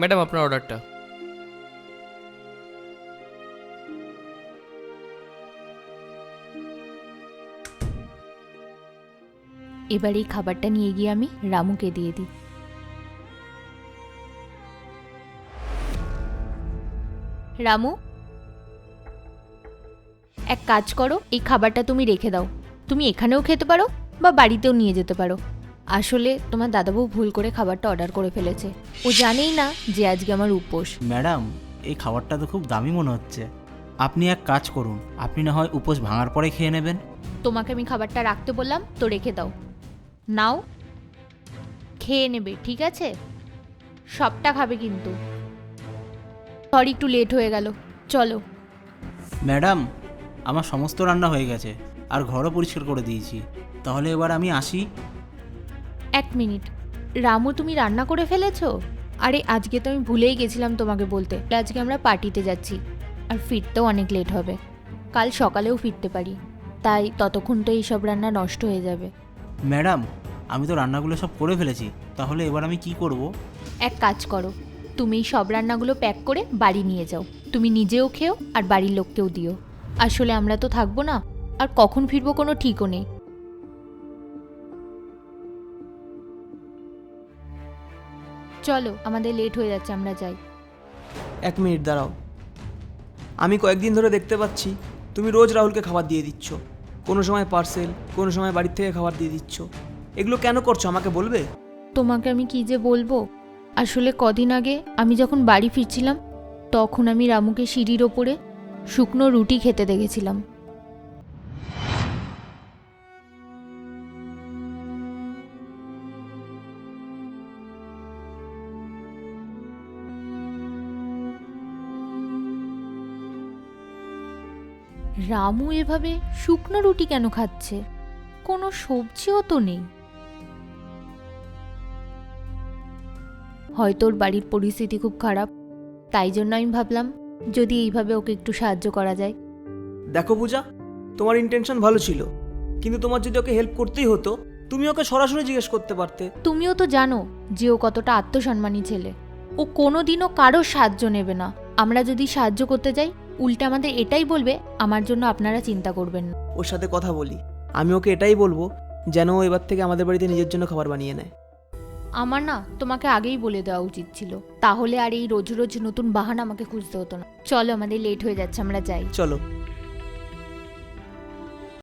Madam, আপনার অর্ডারটা। এবার এই খাবারটা নিয়ে গিয়ে আমি রামুকে দিয়ে দিই। রামু, এক কাজ করো, এই খাবারটা তুমি রেখে দাও। তুমি এখানেও খেতে পারো বা বাড়িতেও নিয়ে যেতে পারো। আসলে তোমার দাদাবু ভুল করে খাবারটা অর্ডার করে ফেলেছে। ও জানেই না যে আজকে আমার উপোস। ম্যাডাম এই খাবারটা তো খুব দামি মনে হচ্ছে। আপনি এক কাজ করুন আপনি না হয় উপোস ভাঙার পরে খেয়ে নেবেন। তোমাকে আমি খাবারটা রাখতে বললাম তো রেখে দাও। নাও খেয়ে নেবে ঠিক আছে? সবটা খাবে কিন্তু। সরি একটু লেট হয়ে গেল। চলো। ম্যাডাম আমার সমস্ত রান্না হয়ে গেছে আর ঘরও পরিষ্কার করে দিয়েছি। তাহলে এবার আমি আসি। এক মিনিট। রামু তুমি রান্না করে ফেলেছো? আরে আজকে তো আমি ভুলেই গেছিলাম তোমাকে বলতে। আজকে আমরা পার্টিতে যাচ্ছি। আর ফিরতেও অনেক লেট হবে। কাল সকালেও ফিরতে পারি। তাই ততক্ষণ তো এইসব রান্না নষ্ট হয়ে যাবে। ম্যাডাম আমি তো রান্নাগুলো সব করে ফেলেছি। তাহলে এবার আমি কি করব? এক কাজ করো। তুমি সব রান্নাগুলো প্যাক করে বাড়ি নিয়ে যাও। তুমি নিজেও খেও আর বাড়ির লোককেও দিও। আসলে আমরা তো থাকব না। আর কখন ফিরবো কোনো ঠিকও নেই। চলো আমাদের লেট হয়ে যাচ্ছে আমরা যাই। এক মিনিট দাঁড়াও। আমি কয়েকদিন ধরে দেখতে পাচ্ছি তুমি রোজ রাহুলকে খাবার দিয়ে দিচ্ছ। কোনো সময় পার্সেল কোনো সময় বাড়ির থেকে খাবার দিয়ে দিচ্ছ। এগুলো কেন করছ আমাকে বলবে? তোমাকে আমি কি যে বলব? আসলে কদিন আগে আমি যখন বাড়ি ফিরছিলাম তখন আমি রামুকে সিঁড়ির ওপরে শুকনো রুটি খেতে দেখেছিলাম। রামু এভাবে শুকনো রুটি কেন খাচ্ছে? কোনো সবজিও তো নেই। হয়তো ওর বাড়ির পরিস্থিতি খুব খারাপ তাই জন্য আমি ভাবলাম যদি এইভাবে ওকে একটু সাহায্য করা যায়। দেখো পূজা তোমার ইন্টেনশন ভালো ছিল কিন্তু তোমার যদি ওকে হেল্প করতেই হতো তুমি ওকে সরাসরি জিজ্ঞেস করতে পারতে। তুমিও তো জানো যে ও কতটা আত্মসম্মানী ছেলে। ও কোনোদিনও কারোর সাহায্য নেবে না। আমরা যদি সাহায্য করতে যাই উল্টে আমাদের এটাই বলবে আমার জন্য আপনারা চিন্তা করবেন না। ওর সাথে কথা বলি। আমি ওকে এটাই বলব যেন ও এবার থেকে আমাদের বাড়িতে নিজের জন্য খাবার বানিয়ে নেয়। আমার না তোমাকে আগেই বলে দেওয়া উচিত ছিল তাহলে আর এই রোজ রোজ নতুন বাহানা আমাকে খুঁজতে হতো না। চলো আমাদের লেট হয়ে যাচ্ছে আমরা যাই। চলো।